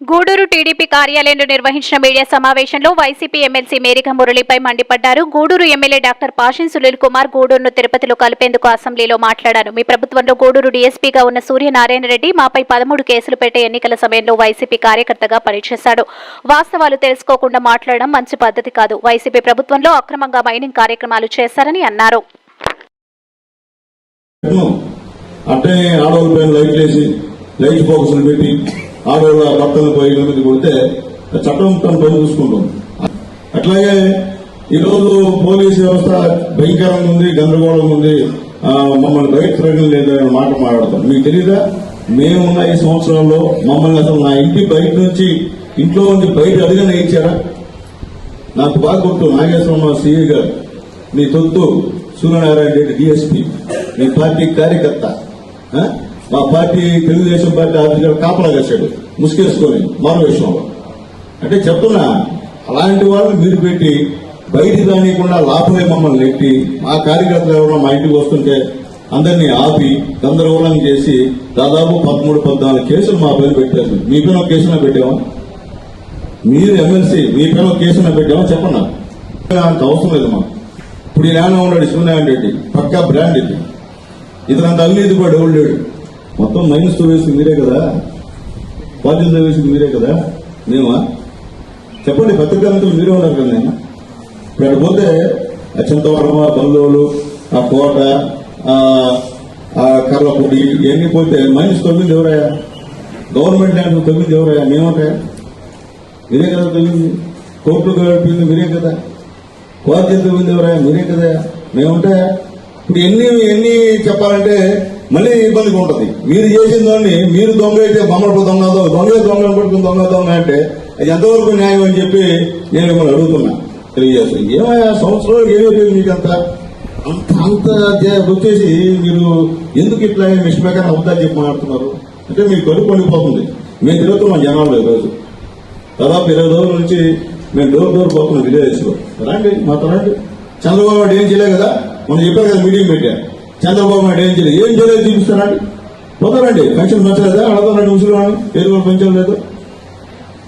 Gudur TDP కార్యాలయంలో నిర్వహించిన media సమావేశంలో వైసీపీ ఎమ్మెల్సీ మేరిక మురళిపై మండిపడ్డారు. గూడూరు ఎమ్మెల్యే డాక్టర్ పాషిన్ సునీల్ కుమార్ గూడూరును తిరుపతిలో కలిపేందుకు అసెంబ్లీలో మాట్లాడారు. మీ ప్రభుత్వంలో గూడూరు డీఎస్పీగా ఉన్న సూర్యనారాయణ రెడ్డి మాపై పదమూడు కేసులు పెట్టే ఎన్నికల సమయంలో వైసీపీ కార్యకర్తగా పనిచేశాడు. వాస్తవాలు తెలుసుకోకుండా మాట్లాడడం మంచి పద్ధతి కాదు. వైసీపీ ప్రభుత్వంలో అక్రమంగా మైనింగ్ కార్యక్రమాలు చేశారని అన్నారు. లైట్లు వేసి లైట్ ఫోకస్లు పెట్టి ఆడవాళ్ళ భర్తలు పోయి మీద కొడితే చట్టం తన పని చూసుకుంటాం అట్లాగే ఈరోజు పోలీసు వ్యవస్థ భయంకరంగా ఉంది గందరగోళంగా ఉంది. మమ్మల్ని బయట తిరగడం లేదు మాట మాట్లాడతాం. మీకు తెలీదా? మేమున్న ఈ సంవత్సరాల్లో మమ్మల్ని అసలు నా ఇంటి బయట నుంచి ఇంట్లో నుంచి బయట అడిగిన ఇచ్చారా? నాకు బాగా గుర్తు నాగేశ్వరరావు సిఐ గారు మీ తొత్తు సూర్యనారాయణ రెడ్డి డిఎస్పీ మీ పార్టీ కార్యకర్త మా పార్టీ తెలుగుదేశం పార్టీ ఆఫీసర్ కాపలా కాశాడు ముసుకేసుకొని మరో విషయంలో అంటే చెప్తున్నా అలాంటి వాళ్ళు మీరు పెట్టి బయటికి రానియకుండా లాభమే మమ్మల్ని నెట్టి మా కార్యకర్తలు ఎవరో మా ఇంటికి వస్తుంటే అందరినీ ఆపి గందరగోళం చేసి దాదాపు పదమూడు పద్నాలుగు కేసులు మా పేరు పెట్టారు. మీ పైన ఒక కేసున పెట్టామా మీరు ఎమ్మెల్సీ మీ పైన ఒక కేసున పెట్టామా చెప్పండి నాకు. అంత అవసరం లేదు మా ఇప్పుడు ఈ నాన్న ఉన్నాడు? సూర్యనారాయణ రెడ్డి పక్కా బ్రాండ్ ఇది. ఇతనంత అవినీతి కూడా ఎవరు లేడు. మొత్తం మైనస్ టూ వేసింది మీరే కదా? పాజిటివ్ వేసింది మీరే కదా? మేమా? చెప్పండి పత్రికాంతులు మీరే ఉన్నారు కదా నేను? ఇప్పుడు అక్కడ పోతే ఆ చింతవరమ బంధువులు ఆ కోట ఆ ఆ కర్లపూడి ఇవన్నీ పోతే మైనస్ తొమ్మిది ఎవరయ్యా? గవర్నమెంట్ ల్యాండ్ తొమ్మిది ఎవరయ్యా? మేమంటే మీరే కదా తొమ్మిది? కోర్టు గడిపింది మీరే కదా? కోర్టు తొమ్మిది ఎవరయ్యా? మీరే కదా మేముంటే ఇప్పుడు ఎన్ని ఎన్ని చెప్పాలంటే మళ్ళీ ఇబ్బందిగా ఉంటుంది. మీరు చేసిన దాన్ని మీరు దొంగ అయితే బొమ్మలు దొంగ దొంగ దొంగ పట్టుకుని దొంగ దొంగ అంటే అది ఎంతవరకు న్యాయం అని చెప్పి నేను మిమ్మల్ని అడుగుతున్నా. తెలియజేస్తాను ఏమయ్యా సంవత్సరాలు ఏమైపోయింది మీకు అంత? అంత అంత వచ్చేసి మీరు ఎందుకు ఇట్లా మిషన్ ప్రకారం అవుతారని చెప్పి మాట్లాడుతున్నారు? అంటే మీకు కడుపు పండిపోతుంది. మేము తిరుగుతున్నాం జనాలు ఈరోజు దాదాపు ఇరవై రోజుల నుంచి మేము డోర్ డోర్ పోతున్నాం విలేజెస్లో రండి మాతో రండి. చంద్రబాబు ఏం చేయలేదు కదా? మనం చెప్పారు కదా మీటింగ్ పెట్టా. చంద్రబాబు నాయుడు ఏం చేయలేదు. ఏం చేయలేదు చూపిస్తారండి. పోతారండి పెన్షన్ పెంచలేదా అడగదండి ముసలివాడు పేరు పెంచలేదు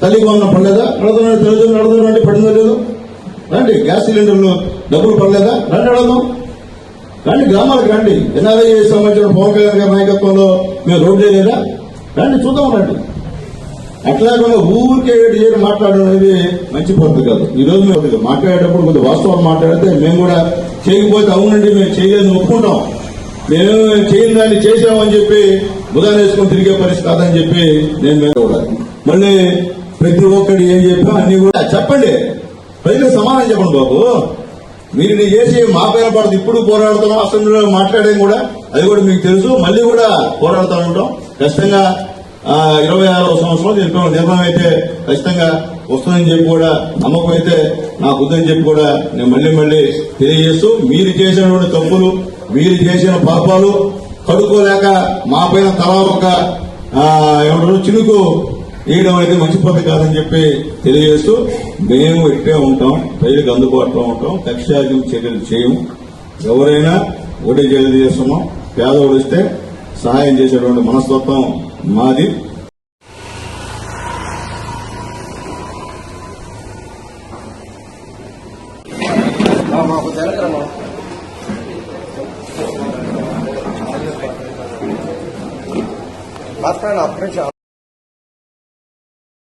తల్లి వందన పడలేదా? అడగదండి తల్లిదండ్రులు అడగదండి పడిందో లేదు? రండి. గ్యాస్ సిలిండర్లు డబ్బులు పడలేదా? రండి అడగదాం రండి గ్రామాలకు రండి. ఎన్ఆర్ఐ సంబంధించిన పవన్ కళ్యాణ్ గారి నాయకత్వంలో మేము రోడ్డు లేదా? రండి చూద్దాం రండి. అట్లా ఊరికే ఏడు చేయడం మాట్లాడడం అనేది మంచి పద్ధతి కాదు. ఈ రోజు మేము మాట్లాడేటప్పుడు కొంచెం వాస్తవాలు మాట్లాడితే మేము కూడా చేయకపోతే అవునండి మేము చేయలేదు ఒప్పుకుంటాం. మేము చేయని దాన్ని చేసామని చెప్పి బుధాన వేసుకొని తిరిగే పరిస్థితి కాదని చెప్పి నేను వెళ్ళకూడదు కూడా. మళ్ళీ ప్రతి ఒక్కటి ఏం చెప్పా అన్ని కూడా చెప్పండి. ప్రజలకు సమానం చెప్పండి బాబు. మీరు చేసి మా పైన పడదు ఇప్పుడు పోరాడుతున్నాం అసెంబ్లీలో మాట్లాడేది కూడా అది కూడా మీకు తెలుసు. మళ్ళీ కూడా పోరాడుతూ ఉంటాం. ఖచ్చితంగా ఇరవై ఆరవ సంవత్సరం నిర్మాణం అయితే ఖచ్చితంగా వస్తుందని చెప్పి కూడా నమ్మకం అయితే నాకు ఉందని చెప్పి కూడా నేను మళ్ళీ మళ్ళీ తెలియజేస్తూ మీరు చేసినటువంటి తప్పులు వీళ్ళు చేసిన పాపాలు కడుక్కోలేక మా పైన తలా ఒక ఏమంటారు చినుకు వేయడం అనేది మంచి పద్ధతి కాదని చెప్పి తెలియజేస్తూ మేము ఇట్టే ఉంటాం ప్రజలకు అందుబాటులో ఉంటాం కక్షార్జం చర్యలు చేయము ఎవరైనా ఒకటే చర్యలు చేస్తామో పేదవాడు ఇస్తే సహాయం చేసేటువంటి మనస్తత్వం మాది. మాకు. జరగరమ్మా Last time, operation.